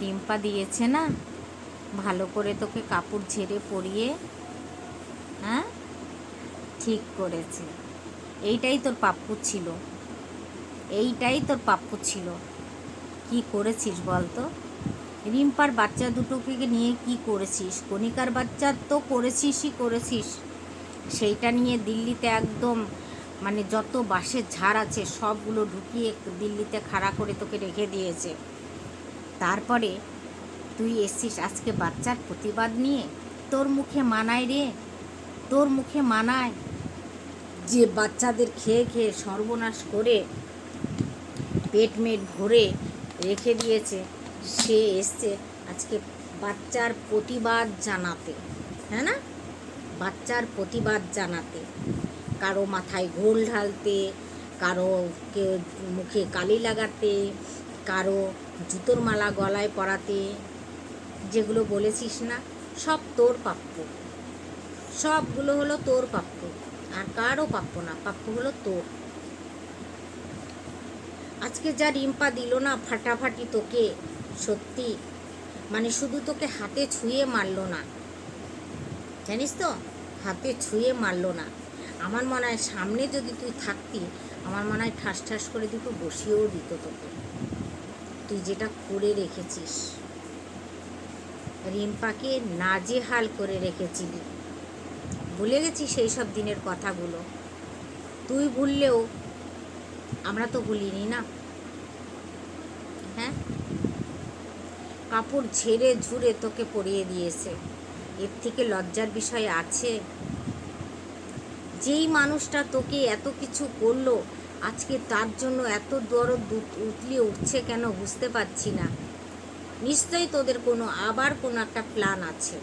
ডিম্পা দিয়েছে না? ভালো করে তোকে কাপড় ঝেড়ে পরিয়ে হ্যাঁ? ঠিক করেছে। এইটাই তোর পাপ্পু ছিল। এইটাই তোর পাপ্পু ছিল। কি করেছিস বলতো? রিম্পার বাচ্চা দুটোকে নিয়ে কি করেছিস? কণিকার বাচ্চা তো করেছিসই করেছিস। সেইটা নিয়ে দিল্লিতে একদম মানে যত বাসের ঝাড় আছে সবগুলো ঢুকিয়ে দিল্লিতে খাড়া করে তোকে রেখে দিয়েছে। তারপরে, তুই এসছিস আজকে বাচ্চার প্রতিবাদ নিয়ে? তোর মুখে মানায় রে, তোর মুখে মানায়। যে বাচ্চাদের খেয়ে খেয়ে সর্বনাশ করে পেট মেট ভরে রেখে দিয়েছে, সে এসছে আজকে বাচ্চার প্রতিবাদ জানাতে হ্যাঁ না? বাচ্চার প্রতিবাদ জানাতে। কারও মাথায় ঘোল ঢালতে, কারও মুখে কালি লাগাতে কারও জুতোর মালা গলায় পরাতে, যেগুলো বলেছিস না, সব তোর প্রাপ্য। সবগুলো হলো তোর প্রাপ্য, আর কারও প্রাপ্য না, প্রাপ্য হলো তোর। আজকে যা রিম্পা দিল না ফাটাফাটি তোকে, সত্যি মানে শুধু তোকে হাতে ছুঁয়ে মারলো না। জানিস তো, হাতে ছুঁয়ে মারলো না। আমার মনে হয় সামনে যদি তুই থাকতি, আমার মনে হয় ঠাস ঠাস করে দুটো বসিয়েও দিত তোকে। তুই যেটা করে রেখেছিস। রিম্পাকে নাজেহাল করে রেখেছিলি। ভুলে গেছি সেই সব দিনের কথাগুলো? তুই ভুললেও আমরা তো ভুলিনি না? হ্যাঁ? কাপড় ঝেড়ে ঝুড়ে তোকে পরিয়ে দিয়েছে। এর থেকে লজ্জার বিষয় আছে? যেই মানুষটা তোকে এত কিছু করল আজকে তার জন্য এত দরদ উতলিয়ে উঠছে কেন বুঝতে পারছি না। নিশ্চয়ই তোদের কোনো, আবার কোনো একটা প্ল্যান আছে।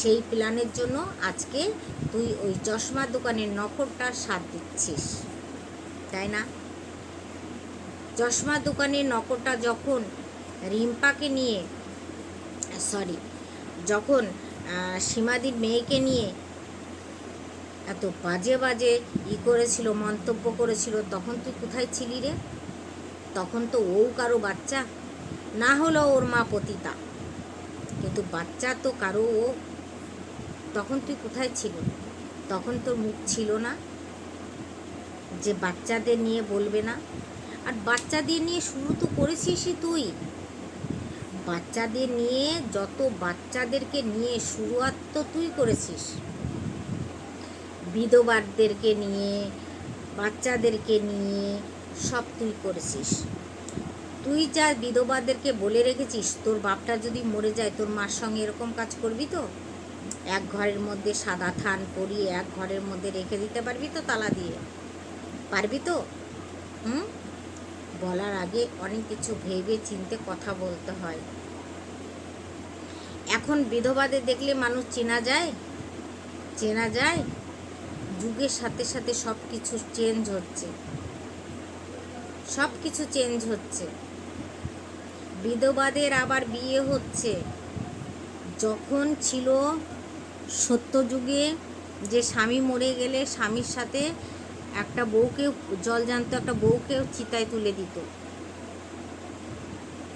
সেই প্ল্যানের জন্য আজকে তুই ওই চশমার দোকানের নখরটা সাথ দিচ্ছিস, তাই না? চশমা দোকানের নকটা যখন রিম্পাকে নিয়ে সরি যখন সীমাদির মেয়েকে নিয়ে এত বাজে বাজে ই করেছিল, মন্তব্য করেছিল, তখন তুই কোথায় ছিলি রে? তখন তো ও কারও বাচ্চা, না হলো ওর মা পতিতা। কিন্তু বাচ্চা তো কারও ও। তখন তুই কোথায় ছিল? তখন তোর মুখ ছিল না যে বাচ্চাদের নিয়ে বলবে না। আর বাচ্চাদের নিয়ে শুরু তো করেছিসই তুই। বাচ্চাদের নিয়ে, যত বাচ্চাদেরকে নিয়ে শুরুয়াত তো তুই করেছিস। বিধবাদেরকে নিয়ে, বাচ্চাদেরকে নিয়ে সব তুই করেছিস। তুই যা বিধবাদেরকে বলে রেখেছিস, তোর বাপটা যদি মরে যায়, তোর মার সঙ্গে এরকম কাজ করবি তো? এক ঘরের মধ্যে সাদা থান পরিয়ে এক ঘরের মধ্যে রেখে দিতে পারবি তো তালা দিয়ে? পারবি তো? হুম? বলার আগে অনেক কিছু ভেবে চিনতে কথা বলতে হয়। এখন বিধবাদের দেখলে মানুষ চেনা যায়? চেনা যায়? যুগের সাথে সাথে সব কিছু চেঞ্জ হচ্ছে। সব কিছু চেঞ্জ হচ্ছে। বিধবাদের আবার বিয়ে হচ্ছে। যখন ছিল সত্যযুগে যে স্বামী মরে গেলে স্বামীর সাথে একটা বউকে জল জানতো, একটা বউকেও চিতায় তুলে দিত।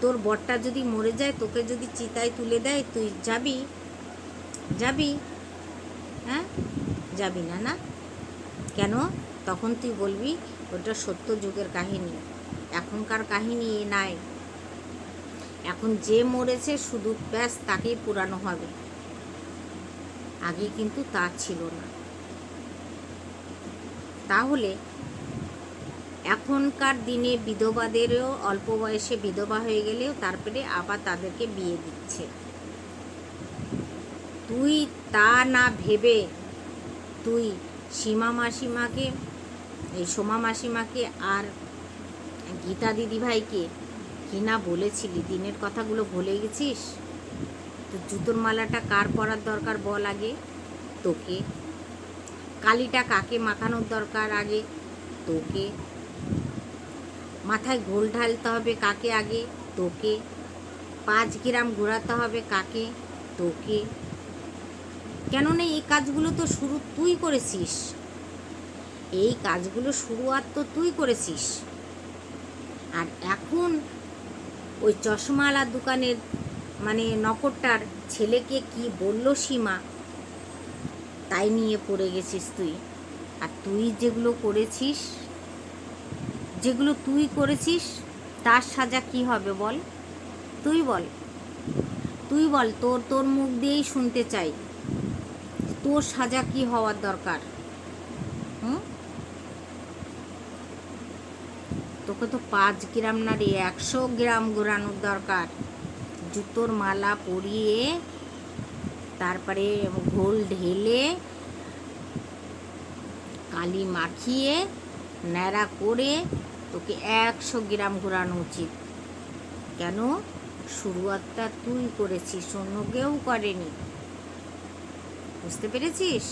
তোর বরটা যদি মরে যায়, তোকে যদি চিতায় তুলে দেয়, তুই যাবি? যাবি? হ্যাঁ? যাবি না না? কেন? তখন তুই বলবি, ওটা সত্য যুগের কাহিনী। এখনকার কাহিনী এ নাই। এখন যে মরেছে শুধু ব্যাস তাকেই পুরানো হবে। আগে কিন্তু তা ছিল না। তাহলে এখনকার দিনে বিধবাদেরও অল্প বয়সে বিধবা হয়ে গেলেও তারপরে আবার তাদেরকে বিয়ে দিচ্ছে। তুই তা না ভেবে, তুই সীমা মাসিমাকে, এই সোমা মাসিমাকে আর গীতা দিদিভাইকে কি না বলেছিলি? দিনের কথাগুলো ভুলে গেছিস? তো জুতোর মালাটা কার পরার দরকার বল আগে? তোকে। কালিটা কাকে মাখানোর দরকার আগে? তোকে। মাথায় ঘোল ঢালতে হবে কাকে আগে? তোকে। পাঁচ গ্রাম ঘোরাতে হবে কাকে? তোকে। কেননা এই কাজগুলো তো শুরু তুই করেছিস। এই কাজগুলো শুরুয়াত তো তুই করেছিস। আর এখন ওই চশমাওয়ালার দোকানের মানে নকরটার ছেলেকে কি বলল সীমা? তাই নিয়ে পড়ে গেছিস তুই। আর তুই যেগুলো করেছিস, যেগুলো তুই করেছিস, তার সাজা কি হবে বল? তুই বল। তুই বল, তোর তোর মুখ দিয়েই শুনতে চাই। তোর সাজা কি হওয়ার দরকার? হুম? তোকে তো পাঁচ গ্রাম না রে, একশো গ্রাম ঘোরানোর দরকার। জুতোর মালা পরিয়ে, তারপরে ঘোল ঢেলে, কালি মাখিয়ে, ন্যাড়া করে তোকে একশো গ্রাম ঘোরানো উচিত। কেন? শুরুয়াতটা তুই করেছিস অন্য কেউ করেনি। বুঝতে পেরেছিস?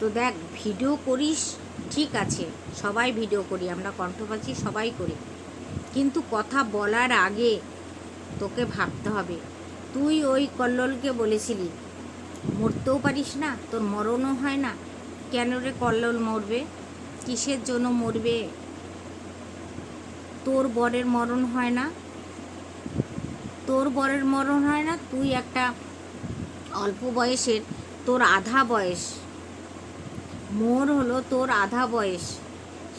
তো দেখ, ভিডিও করিস, ঠিক আছে। সবাই ভিডিও করি, আমরা কণ্ঠপাচি সবাই করি। কিন্তু কথা বলার আগে তোকে ভাবতে হবে। তুই ওই কল্লোলকে বলেছিলি, মরতেও পারিস না, তোর মরণও হয় না। কেন রে কল্লোল মরবে? কিসের জন্য মরবে? তোর বরের মরণ হয় না? তোর বরের মরণ হয় না? তুই একটা অল্প বয়সের তোর আধা বয়স। মোর হলো তোর আধা বয়স।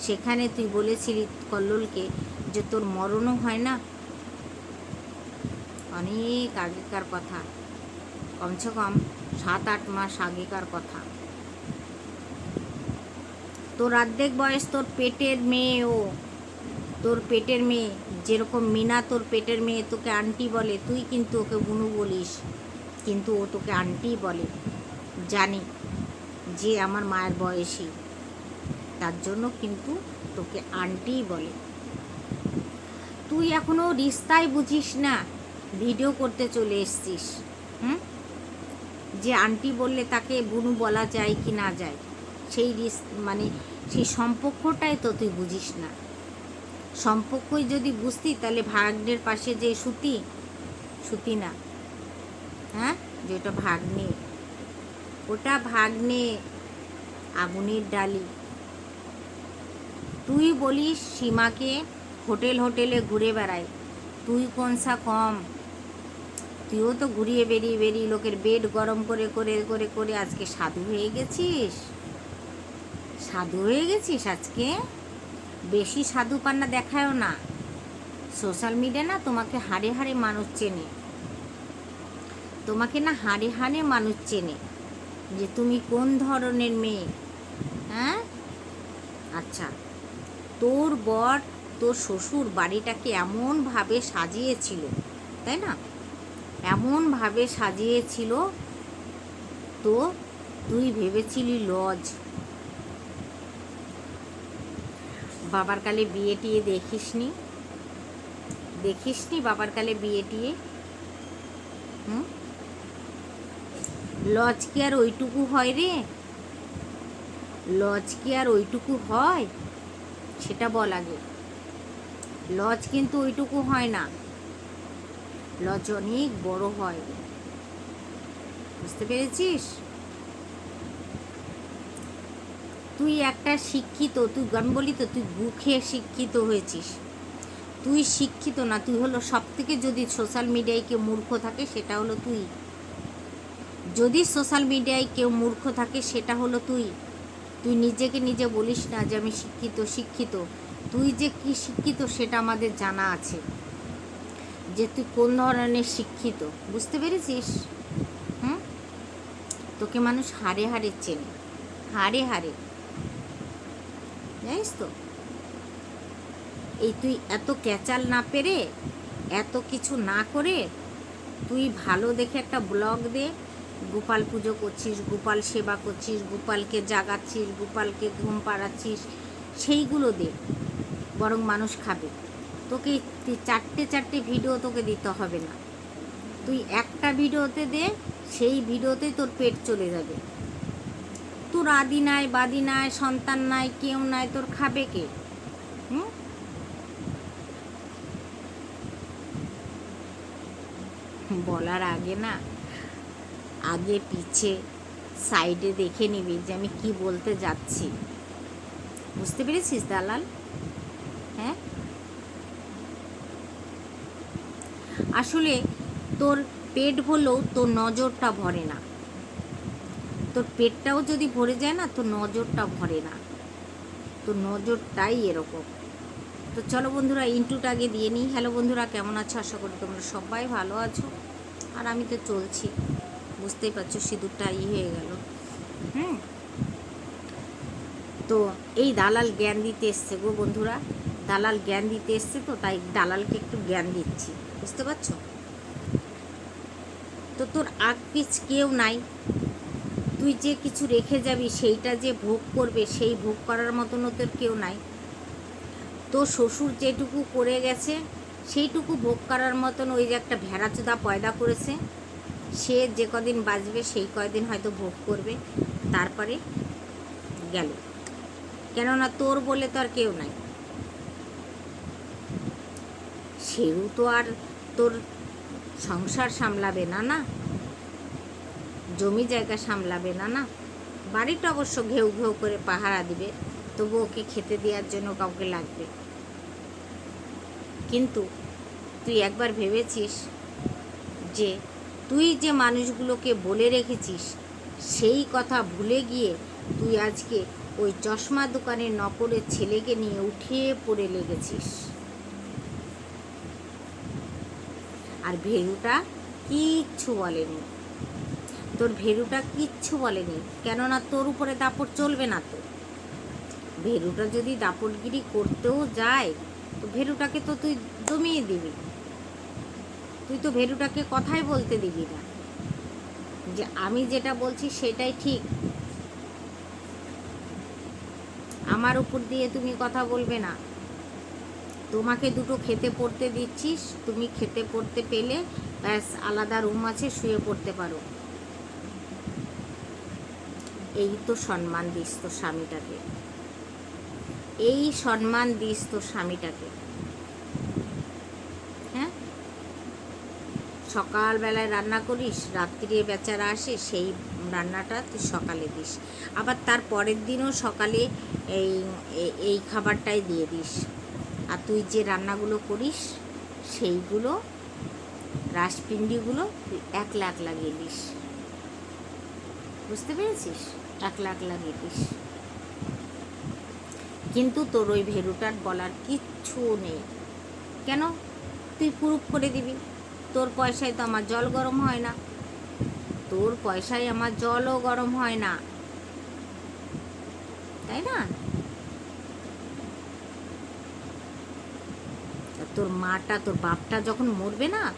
সেখানে তুই বলেছিলি কল্লোলকে যে তোর মরণও হয় না। অনেক আগেকার কথা। কমসে কম সাত আট মাস আগেকার কথা। তোর অর্ধেক বয়স তোর পেটের মেয়ে ও। তোর পেটের মেয়ে, যেরকম মিনা তোর পেটের মেয়ে তোকে আন্টি বলে, তুই কিন্তু ওকে বুনু বলিস। কিন্তু ও তোকে আন্টি বলে। জানি যে আমার মায়ের বয়সী। তার জন্য কিন্তু তোকে আন্টি বলে। তুই এখনও রিস্তায় বুঝিস না, ভিডিও করতে চলে এসছিস, হুম? যে আন্টি বললে তাকে বুনু বলা যায় কি না যায়, সেই রিস মানে সেই সম্পর্কটাই তো তুই বুঝিস না। সম্পর্কই যদি বুঝতি, তাহলে ভাগ্নের পাশে যে সুতি সুতি না। হ্যাঁ? যে ওটা ভাগ্নে। ওটা ভাগ্নে আগুনের ডালি। তুই বলিস সীমাকে হোটেল হোটেলে ঘুরে বেড়ায়। তুই কোনসা কম? তুইও তো ঘুরিয়ে বেরিয়ে বেরিয়ে লোকের বেড গরম করে করে করে করে আজকে সাধু হয়ে গেছিস? সাধু হয়ে গেছিস আজকে? বেশি সাধু পান্না দেখায়ও না। সোশ্যাল মিডিয়া না তোমাকে হাড়ে হাড়ে মানুষ চেনে। তোমাকে না হাড়ে হাড়ে মানুষ চেনে যে তুমি কোন ধরনের মেয়ে? হ্যাঁ? আচ্ছা তোর বর তোর শ্বশুর বাড়িটাকে এমনভাবে সাজিয়েছিল, তাই না? এমনভাবে সাজিয়েছিল তো তুই ভেবেছিলি লজ। বাবার কালে বিয়ে টিয়ে দেখিসনি? দেখিসনি বাবার কালে বিয়ে টিয়ে? হুম? লজ কি আর ওইটুকু হয় রে। লজ কি আর ওইটুকু হয়, সেটা বল আগে। লজ কিন্তু ওইটুকু হয় না। লজ অনেক বড় হয়। বুঝতে পেরেছিস? তুই একটা শিক্ষিত, তুই, আমি বলি তো, তুই বুকে শিক্ষিত হয়েছিস। তুই শিক্ষিত না, তুই হলো সব থেকে যদি সোশ্যাল মিডিয়ায় কেউ মূর্খ থাকে, সেটা হলো তুই। যদি সোশ্যাল মিডিয়ায় কেউ মূর্খ থাকে, সেটা হলো তুই। তুই নিজেকে নিজে বলিস না যে আমি শিক্ষিত শিক্ষিত। তুই যে কি শিক্ষিত, সেটা আমাদের জানা আছে। যে তুই কোন ধরনের শিক্ষিত, বুঝতে পেরেছিস? হুম? তোকে মানুষ হারে হারে চেনে। হারে হারে জানিস তো? এই তুই এত ক্যাচাল না পেরে, এত কিছু না করে, তুই ভালো দেখে একটা ব্লগ দে গোপাল পুজো করছিস, গোপাল সেবা করছিস, গোপালকে জাগাচ্ছিস, গোপালকে ঘুম পাড়াচ্ছিস, সেইগুলো দে, বরং মানুষ খাবে। তোকে চারটে চারটে ভিডিও তোকে দিতে হবে না। তুই একটা ভিডিওতে দে, সেই ভিডিওতে তোর পেট চলে যাবে। তোর আদি নাই, বাদি নাই, সন্তান নাই, কেউ নাই, তোর খাবে কে? হুম? বলার আগে না আগে পিছে সাইডে দেখে নিবি যে আমি কি বলতে যাচ্ছি। বুঝতে পেরেছিস, দালাল? হ্যাঁ? আসলে তোর পেট ভরলেও তোর নজরটা ভরে না। তোর পেটটাও যদি ভরে যায় না, তোর নজরটা ভরে না। তোর নজরটাই এরকম। তো চলো বন্ধুরা, ইন্টুটা আগে দিয়ে নিই। হ্যালো বন্ধুরা, কেমন আছো? আশা করি তোমরা সবাই ভালো আছো। আর আমি তো চলছি। বুঝতেই পারছ সিঁদুরটা ই হয়ে গেল। হুম। তো এই দালাল জ্ঞান দিতে এসছে গো বন্ধুরা। দালাল জ্ঞান দিতে এসছে তো তাই দালালকে একটু জ্ঞান দিচ্ছি বুঝতে পারছ? তো তোর আগ পিছ কেউ নাই। তুই যে কিছু রেখে যাবি সেইটা যে ভোগ করবে সেই ভোগ করার মতনও তোর কেউ নাই। তোর শ্বশুর যেটুকু করে গেছে সেইটুকু ভোগ করার মতন ওই যে একটা ভেড়াচোদা পয়দা করেছে সে যে কদিন বাঁচবে, সেই কয়দিন হয়তো ভোগ করবে, তারপরে গেল। কেননা তোর বলে তো আর কেউ নাই। সেও তো আর তোর সংসার সামলাবে না না? জমি জায়গা সামলাবে না না? বাড়িটা অবশ্য ঘেউ ঘেউ করে পাহারা দিবে, তবু ওকে খেতে দেওয়ার জন্য কাউকে লাগবে। কিন্তু তুই একবার ভেবেছিস যে তুই যে মানুষগুলোকে বলে রেখেছিস, সেই কথা ভুলে গিয়ে তুই আজকে ওই চশমা দোকানের নকলের ছেলেকে নিয়ে উঠে পড়ে লেগেছিস। আর ভেরুটা কিচ্ছু বলেনি। তোর ভেরুটা কিচ্ছু বলেনি, কেননা তোর উপরে দাপট চলবে না তো। ভেরুটা যদি দাপটগিরি করতেও যায়, তো ভেরুটাকে তো তুই দমিয়ে দিবি। তুই তো ভেরুটাকে কথাই বলতে দিবি না। যে আমি যেটা বলছি সেটাই ঠিক। আমার উপর দিয়ে তুমি কথা বলবে না। তোমাকে দুটো খেতে পড়তে দিচ্ছিস, তুমি খেতে পড়তে পেলে ব্যাস আলাদা রুম আছে, শুয়ে পড়তে পারো। এই তো সম্মান দিস তোর স্বামীটাকে। এই সম্মান দিস তোর স্বামীটাকে। সকালবেলায় রান্না করিস, রাত্রিরে বেচারা আসে, সেই রান্নাটা তুই সকালে দিস। আবার তার পরের দিনও সকালে এই এই খাবারটাই দিয়ে দিস। আর তুই যে রান্নাগুলো করিস, সেইগুলো, রাসপিন্ডিগুলো তুই একলা একলা লাগিয়ে দিস। বুঝতে পেরেছিস? একলা একলা লাগিয়ে দিস। কিন্তু তোর ওই ভেরুটার বলার কিচ্ছু নেই। কেন? তুই প্রুফ করে দিবি। তোর পয়সায় তো আমার জল গরম হয় না। তোর পয়সায় আমার জলও গরম হয় না। তাই না? তোর মাটা, তোর বাপটা যখন মরবে না,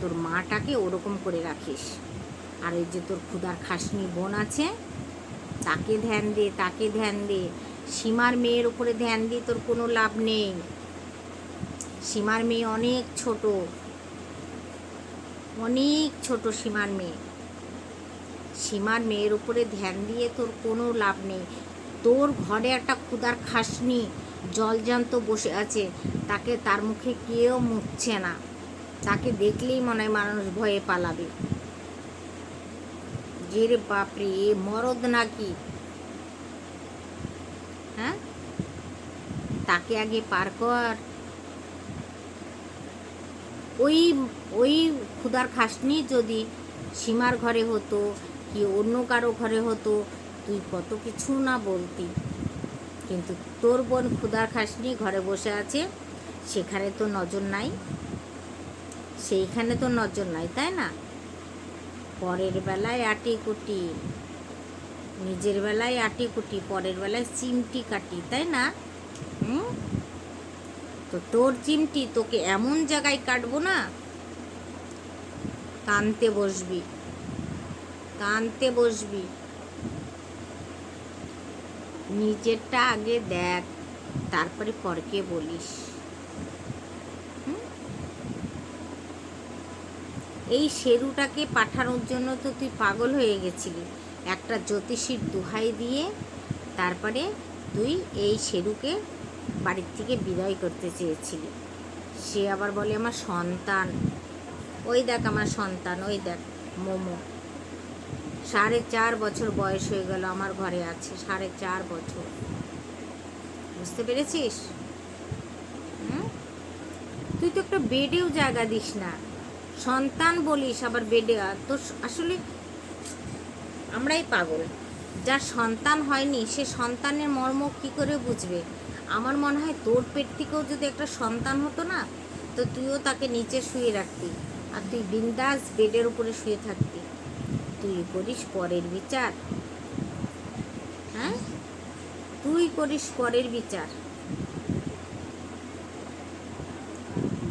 তোর মাটাকে ওরকম করে রাখিস। আর এই যে তোর ক্ষুদার খাসনি বোন আছে, তাকে ধ্যান দে, তাকে ধ্যান দে। সীমার মেয়ের উপরে ধ্যান দিয়ে তোর কোনো লাভ নেই। সীমার মেয়ে অনেক ছোট। অনেক ছোট সীমার মেয়ে। সীমার মেয়ের উপরে ধ্যান দিয়ে তোর কোনো লাভ নেই। তোর ঘরে একটা ক্ষুদার খাসনি জলজান্ত বসে আছে। তাকে তার মুখে কেউ মুখছে না। তাকে দেখলেই মনে হয় মানুষ ভয়ে পালাবে। যে বাপরে, এ মরদ নাকি? হ্যাঁ? তাকে আগে পার কর। ওই ওই ক্ষুদার খাসনি যদি সীমার ঘরে হতো কি অন্য কারও ঘরে হতো, তুই কত কিছু না বলতি। কিন্তু তোর বোন ক্ষুদার খাসনি ঘরে বসে আছে, সেখানে তো নজর নাই। সেইখানে তো নজর নাই, তাই না? পরের বেলায় আটি কুটি নিজের বেলায় আটি কুটি পরের বেলায় চিমটি কাটি, তাই না? হুম? তো তোর চিমটি তোকে এমন জায়গায় কাটবো না? কানতে বসবি। কানতে বসবি। নিজেরটা আগে দেখ, তারপরে পরকে বলিস। এই শেরুটাকে পাঠানোর জন্য তো তুই পাগল হয়ে গেছিলি। একটা জ্যোতিষীর দুহাই দিয়ে তারপরে তুই এই শেরুকে বাড়ির থেকে বিদায় করতে চেয়েছিলি। সে আবার বলে, আমার সন্তান। ওই দেখ আমার সন্তান, ওই দেখ মোমো। সাড়ে চার বছর বয়স হয়ে গেল আমার ঘরে আছে, সাড়ে চার বছর। বুঝতে পেরেছিস? তুই তো একটা বেডেও জায়গা দিস না। সন্তান বলিস, আবার বেডে আর তো আসলে আমরাই পাগল। যার সন্তান হয়নি, সে সন্তানের মর্ম কি করে বুঝবে? আমার মনে হয় তোর পেট থেকেও যদি একটা সন্তান হতো না, তো তুইও তাকে নিচে শুয়ে রাখতি। আর তুই বিন্দাস বেডের উপরে শুয়ে থাকতি। তুই করিস পরের বিচার। হ্যাঁ? তুই করিস পরের বিচার।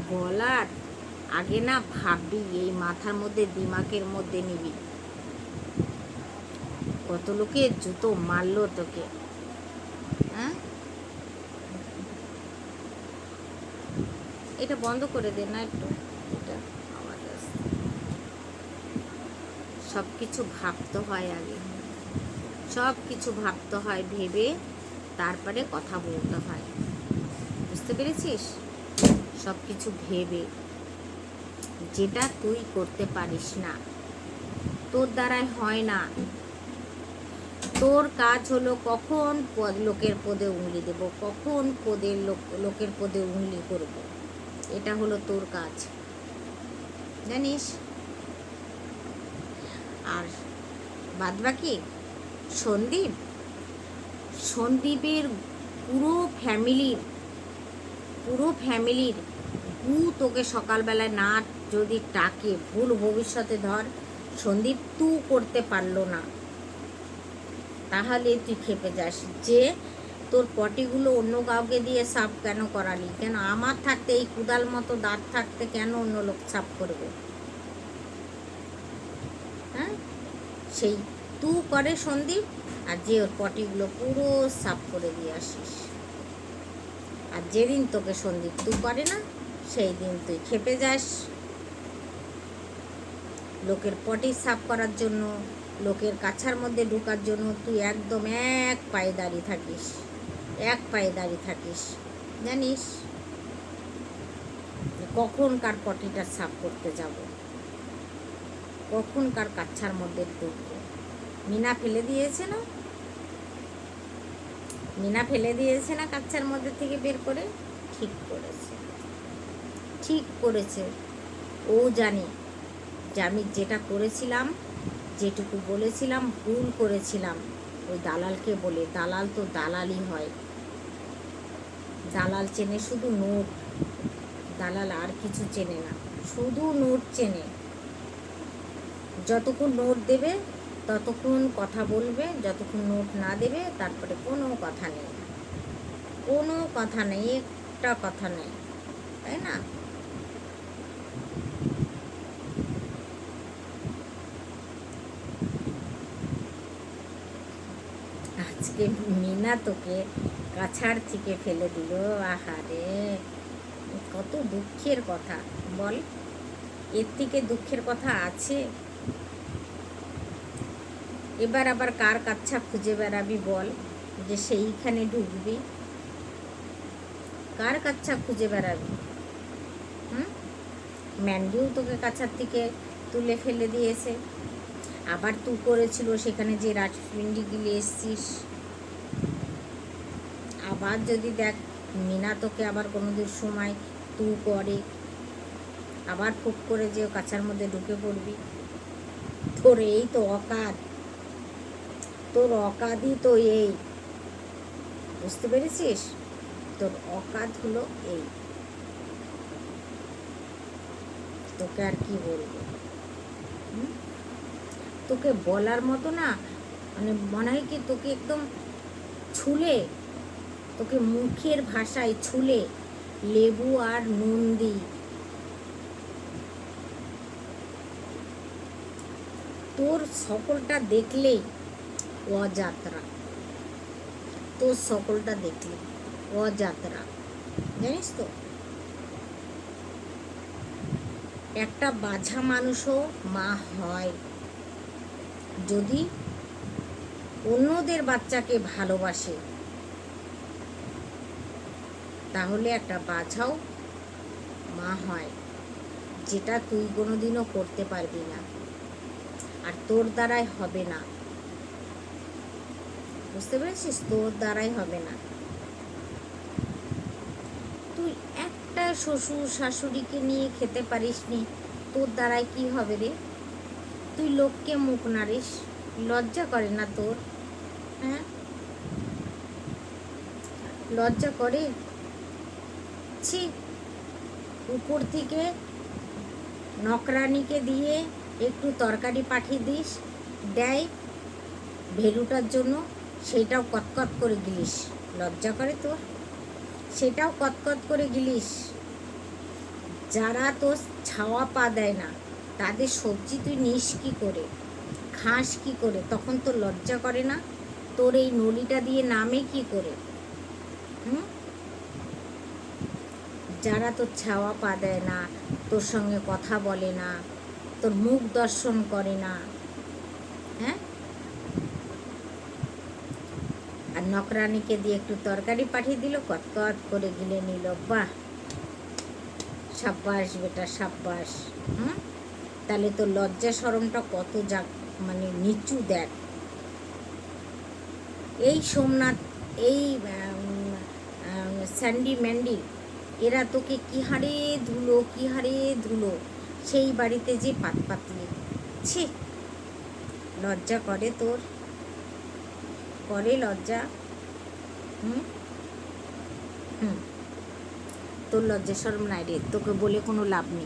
বলার আগে না ভাববি, এই মাথার মধ্যে দিমাকের মধ্যে নিবি। কত লোকে জুতো মারলো তোকে হ্যাঁ এটা বন্ধ করে দে না একটু। এটা আওয়াজ আসছে সব কিছু ভাবতে হয় আগে। সব কিছু ভাবতে হয়, ভেবে তারপরে কথা বলতে হয়। বুঝতে পেরেছিস? সব কিছু ভেবে। যেটা তুই করতে পারিস না, তোর দ্বারাই হয় না। তোর কাজ হলো কখন লোকের পদে উংলি দেব, কখন পদের লোক, লোকের পদে উংলি করব। এটা হলো তোর কাজ। জানিস? আর বাদ বাকি সন্দীপ? সন্দীপের পুরো ফ্যামিলির পুরো ফ্যামিলির গু তোকে সকালবেলায় না যদি টাকে ভুল ভবিষ্যতে ধর, সন্দীপ তু করতে পারল না। তাহলে তুই খেপে যাস। যে তোর পটিগুলো অন্য কাউকে দিয়ে সাফ কেন করালি? কেন আমার থাকতে, এই কুদাল মতো দাঁত থাকতে কেন অন্য লোক সাফ করবে? হ্যাঁ? সেই তু করে সন্দীপ আর যে ওর পটিগুলো পুরো সাফ করে দিয়ে আসিস। আর যেদিন তোকে সন্দীপ তু করে না, সেই দিন তুই খেপে যাস। লোকের পটি সাফ করার জন্য, লোকের কাছার মধ্যে ঢোকার জন্য তুই একদম এক পায়ে দাঁড়িয়ে থাকিস। এক পায়ে দাঁড়িয়ে থাকিস। জানিস? কখন কার পটিটা সাফ করতে যাব? কখন কার কাছার মধ্যে ঢুকবো? মিনা ফেলে দিয়েছে না? মিনা ফেলে দিয়েছে না কাচ্চার মধ্যে থেকে বের করে? ঠিক করেছে। ঠিক করেছে। ও জানে। যে আমি যেটা করেছিলাম, যেটুকু বলেছিলাম, ভুল করেছিলাম, ওই দালালকে বলে, দালাল তো দালালই হয়। দালাল চেনে, শুধু নোট। দালাল আর কিছু চেনে না, শুধু নোট চেনে। যতক্ষণ নোট দেবে, ততক্ষণ কথা বলবে, যতক্ষণ নোট না দেবে, তারপরে কোনো কথা নেই। কোনো কথা নেই, একটা কথা নেই, তাই না? আজকে মিনা তোকে কাছাড় থেকে ফেলে দিল। আহারে, কত দুঃখের কথা। বল, এর থেকে দুঃখের কথা আছে? এবার আবার কার কাচ্ছা খুঁজে বেড়াবি বল, যে সেইখানে ঢুকবি? কার কাচ্ছা খুঁজে বেড়াবি? হুম? ম্যান্ডিও তোকে কাছার থেকে তুলে ফেলে দিয়েছে। আবার তু করেছিল সেখানে যে রাজপিন্ডি গিলে এসছিস। আবার যদি দেখ, মিনা তোকে আবার কোনোদিন সময় তু করে। আবার ফুক করে যে কাছার মধ্যে ঢুকে পড়বি। তোর এই তো অকাত। তোর অকাদই তো এই। বুঝতে পেরেছিস? তোর অকাদ হলো এই। তোকে আর কি বলব? তোকে বলার মতো না। মানে মনে হয় কি তোকে একদম ছুলে তোকে মুখের ভাষায় ছুলে লেবু আর নুন দিই। তোর সকলটা দেখলেই অযাত্রা। তোর সকলটা দেখলে অযাত্রা। জানিস তো? একটা বাঝা মানুষও মা হয়। যদি অন্যদের বাচ্চাকে ভালোবাসে তাহলে একটা বাছাও মা হয়, যেটা তুই কোনোদিনও করতে পারবি না। আর তোর দ্বারাই হবে না। বুঝতে পেরেছিস? তোর দ্বারাই হবে না। তুই একটা শ্বশুর শাশুড়িকে নিয়ে খেতে পারিস নি তোর দ্বারাই কি হবে রে? তুই লোককে মুখ নাড়িস, লজ্জা করে না তোর? হ্যাঁ? লজ্জা করে? ছি উপর থেকে নকরানিকে দিয়ে একটু তরকারি পাঠিয়ে দিস। দেয় ভেলুটার জন্য। সেটাও কতকত করে গিলিস। লজ্জা করে তোর। সেটাও কতকত করে গিলিস। যারা তোর ছাওয়া পা দেয় না, তাদের সবজি তুই নিস কি করে? খাস কি করে? তখন তো লজ্জা করে না? তোর এই নলিটা দিয়ে নামে কি করে? হুম? যারা তোর ছাওয়া পা দেয় না, তোর সঙ্গে কথা বলে না, তোর মুখ দর্শন করে না হ্যাঁ? আর নকরানিকে দিয়ে একটু তরকারি পাঠিয়ে দিল কতকত করে গিলে নিল, বাহ! সাব্বাস বেটা, সাব্বাস, হুম? তাহলে তো লজ্জা সরমটা কত যা মানে নিচু দেখ। এই সোমনাথ, এই স্যান্ডি ম্যান্ডি এরা তোকে কি হারে ধুলো, কি হারে ধুলো? সেই বাড়িতে যে পাত পাতলি। ছি, লজ্জা করে তোর। করে লজ্জা? হুম? হুম। তোর লজ্জা শরম নাই রে, তোকে বলে কোনো লাভ নেই।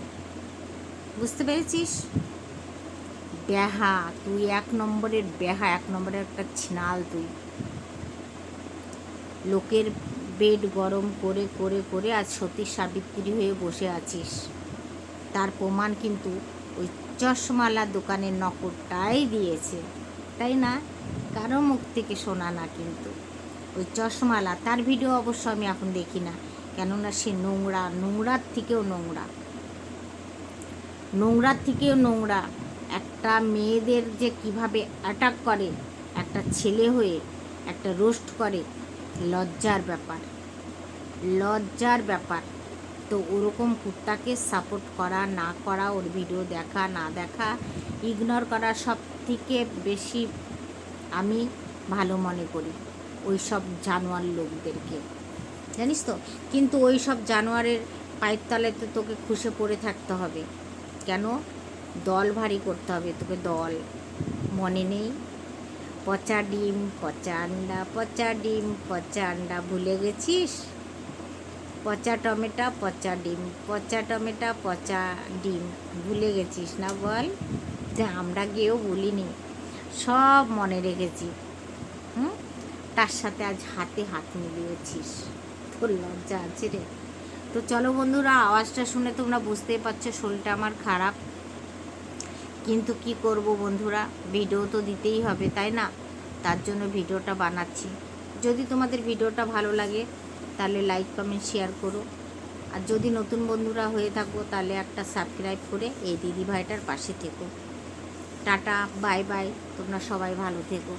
বুঝতে পেরেছিস? ব্যাহা তুই এক নম্বরের ব্যাহা এক নম্বরের একটা ছিনাল তুই। লোকের বেড গরম করে করে করে আজ সতী সাবিত্রী হয়ে বসে আছিস। তার প্রমাণ কিন্তু ওই চশমালা দোকানের নকরটাই দিয়েছে, তাই না? কারও মুখ থেকে শোনা না কিন্তু। ওই চশমালা, তার ভিডিও অবশ্য আমি এখন দেখি না, কেননা সে নোংরা, নোংরার থেকেও নোংরা। নোংরার থেকেও নোংরা। একটা মেয়েদের যে কীভাবে অ্যাটাক করে, একটা ছেলে হয়ে, একটা রোস্ট করে লজ্জার ব্যাপার। লজ্জার ব্যাপার। তো ওরকম কুত্তাকে সাপোর্ট করা, না করা, ওর ভিডিও দেখা, না দেখা ইগনোর করা সব থেকে বেশি আমি ভালো মনে করি ওই সব জানোয়ার লোকদেরকে। জানিস তো? কিন্তু ওই সব জানোয়ারের পায়ের তলায় তো তোকে খুশে পড়ে থাকতে হবে। কেন? দল ভারী করতে হবে তোকে দল। মনে নেই? পচা ডিম, পচা আন্ডা, পচা ডিম, পচা আন্ডা, ভুলে গেছিস? পচা টমেটো, পচা ডিম, পচা টমেটো, পচা ডিম, ভুলে গেছিস না বল? যে আমরা গিয়েও বলিনি, সব মনে রেখেছি। হুম? তার সাথে আজ হাতে হাত মিলিয়েছিস। তোর লজ্জা আছে রে। তো চলো বন্ধুরা, আওয়াজটা শুনে তোমরা বুঝতেই পারছ শরীরটা আমার খারাপ। কিন্তু কি করব বন্ধুরা? ভিডিও তো দিতেই হবে, তাই না? তার জন্য ভিডিওটা বানাচ্ছি। যদি তোমাদের ভিডিওটা ভালো লাগে, তাহলে লাইক কমেন্ট শেয়ার করো। আর যদি নতুন বন্ধুরা হয়ে থাকো, তাহলে একটা সাবস্ক্রাইব করে এই দিদি ভাইটার পাশে থেকো। টাটা বাই বাই তোমরা সবাই ভালো থেকো।